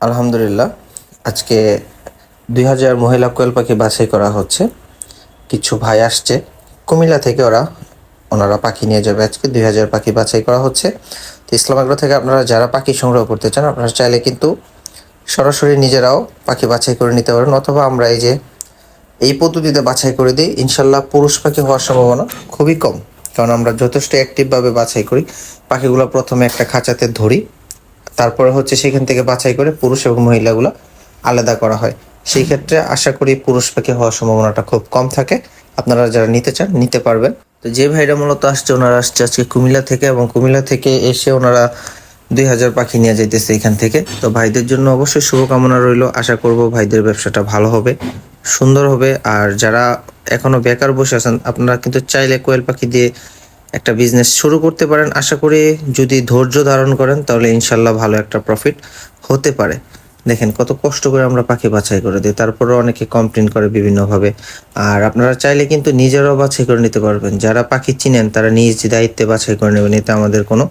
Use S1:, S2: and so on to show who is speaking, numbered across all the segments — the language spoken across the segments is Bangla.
S1: আলহামদুলিল্লাহ, আজকে দুই হাজার মহিলা কোয়েল পাখি বাছাই করা হচ্ছে। কিছু ভাই আসছে, কুমিল্লা থেকে ওরা, ওনারা পাখি নিয়ে যাবে আজকে, দুই হাজার পাখি বাছাই করা হচ্ছে। তো ইসলাম আগ্রহ থেকে আপনারা যারা পাখি সংগ্রহ করতে চান, আপনারা চাইলে কিন্তু সরাসরি নিজেরাও পাখি বাছাই করে নিতে পারেন, অথবা আমরা এই যে, এই পদ্ধতিতে বাছাই করে দিই, ইনশাল্লাহ পুরুষ পাখি হওয়ার সম্ভাবনা খুবই কম। কারণ আমরা যথেষ্ট অ্যাক্টিভভাবে বাছাই করি, পাখিগুলো প্রথমে একটা খাঁচাতে ধরি তারপরে হচ্ছে সেখান থেকে বাছাই করে পুরুষ এবং মহিলাগুলো আলাদা করা হয়। সেই ক্ষেত্রে আশা করি পুরুষ পাখি হওয়ার সম্ভাবনাটা খুব কম থাকে। আপনারা যারা নিতে চান, নিতে পারবেন। তো যে ভাইরা মূলত আসছে, ওনারা আসছে আজকে কুমিল্লা থেকে এবং কুমিল্লা থেকে এসে ওনারা দুই হাজার পাখি নিয়ে যাইতেছে এখান থেকে। তো ভাইদের জন্য অবশ্যই শুভকামনা রইল। আশা করব ভাইদের ব্যবসাটা ভালো হবে, সুন্দর হবে। আর যারা এখনও বেকার বসে আছেন, আপনারা কিন্তু চাইলে কোয়েল পাখি দিয়ে একটা বিজনেস শুরু করতে পারেন, আশা করি যদি ধৈর্য ধারণ করেন তাহলে ইনশাল্লাহ ভালো একটা প্রফিট হতে পারে। দেখেন কত কষ্ট করে আমরা পাখি বাছাই করে দিই তারপরে অনেকে কমপ্লেন করে বিভিন্নভাবে। আর আপনারা চাইলে কিন্তু নিজেরাও বাছাই করে নিতে পারবেন। যারা পাখি চিনেন, তারা নিজ দায়িত্বে বাছাই করে নেবেন, এতে আমাদের কোনো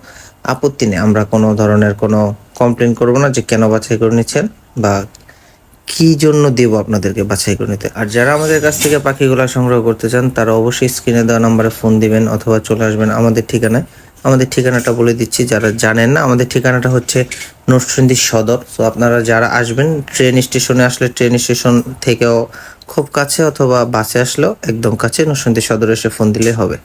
S1: আপত্তি নেই। আমরা কোনো ধরনের কোনো কমপ্লেন করব না যে কেন বাছাই করে নিচ্ছেন বা কি জন্য দেব আপনাদেরকে বাছাই করে নিতে? আর যারা আমাদের কাছ থেকে পাখিগুলো সংগ্রহ করতে চান, তারা অবশ্যই স্ক্রিনে দেওয়া নাম্বারে ফোন দিবেন অথবা চলে আসবেন আমাদের ঠিকানায়। আমাদের ঠিকানাটা বলে দিচ্ছি, যারা জানেন না, আমাদের ঠিকানাটা হচ্ছে নরসিংদী সদর। তো আপনারা যারা আসবেন ট্রেন স্টেশনে আসলে ট্রেন স্টেশন থেকেও খুব কাছে অথবা বাসে আসলেও একদম কাছে নরসিংদী সদর এসে ফোন দিলে হবে।